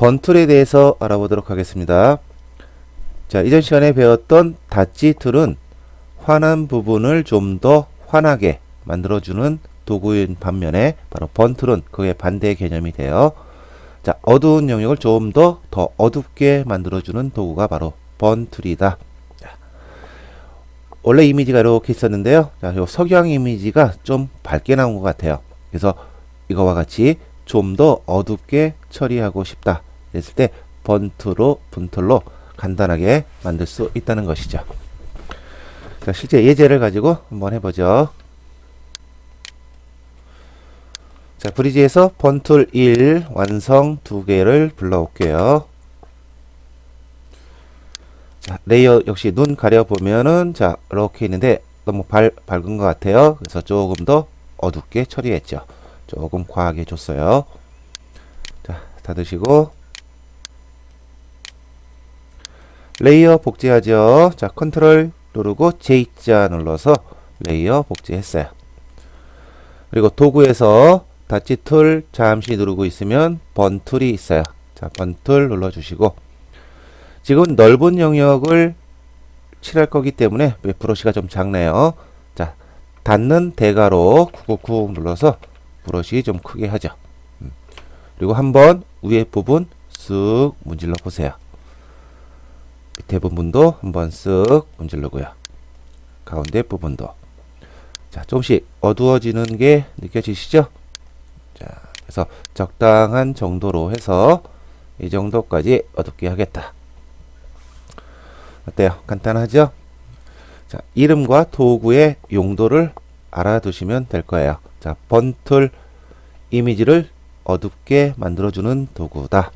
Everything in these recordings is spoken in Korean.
번툴에 대해서 알아보도록 하겠습니다. 자, 이전 시간에 배웠던 닷지 툴은 환한 부분을 좀 더 환하게 만들어주는 도구인 반면에 바로 번툴은 그의 반대 개념이 돼요. 자, 어두운 영역을 좀더더 어둡게 만들어주는 도구가 바로 번툴이다. 자, 원래 이미지가 이렇게 있었는데요. 자, 요 석양 이미지가 좀 밝게 나온 것 같아요. 그래서 이거와 같이 좀 더 어둡게 처리하고 싶다. 했을 때 번투로 분툴로 간단하게 만들 수 있다는 것이죠. 자, 실제 예제를 가지고 한번 해보죠. 자, 브리지에서 번툴 1 완성 두 개를 불러올게요. 자, 레이어 역시 눈 가려보면은, 자, 이렇게 있는데 너무 밝, 밝은 것 같아요. 그래서 조금 더 어둡게 처리했죠. 조금 과하게 줬어요. 자, 닫으시고. 레이어 복제하죠. 자, 컨트롤 누르고 J자 눌러서 레이어 복제했어요. 그리고 도구에서 닫지 툴 잠시 누르고 있으면 번 툴이 있어요. 자, 번 툴 눌러주시고 지금 넓은 영역을 칠할 거기 때문에 브러쉬가 좀 작네요. 자, 닫는 대가로 쿡쿡쿡 눌러서 브러쉬 좀 크게 하죠. 음. 그리고 한번 위에 부분 쓱 문질러 보세요. 밑에 부분도 한번 쓱 문질르고요. 가운데 부분도. 자, 조금씩 어두워지는 게 느껴지시죠? 자, 그래서 적당한 정도로 해서 이 정도까지 어둡게 하겠다. 어때요? 간단하죠? 자, 이름과 도구의 용도를 알아두시면 될 거예요. 자, 번툴 이미지를 어둡게 만들어주는 도구다.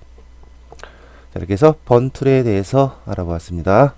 자, 이렇게 해서 번툴에 대해서 알아보았습니다.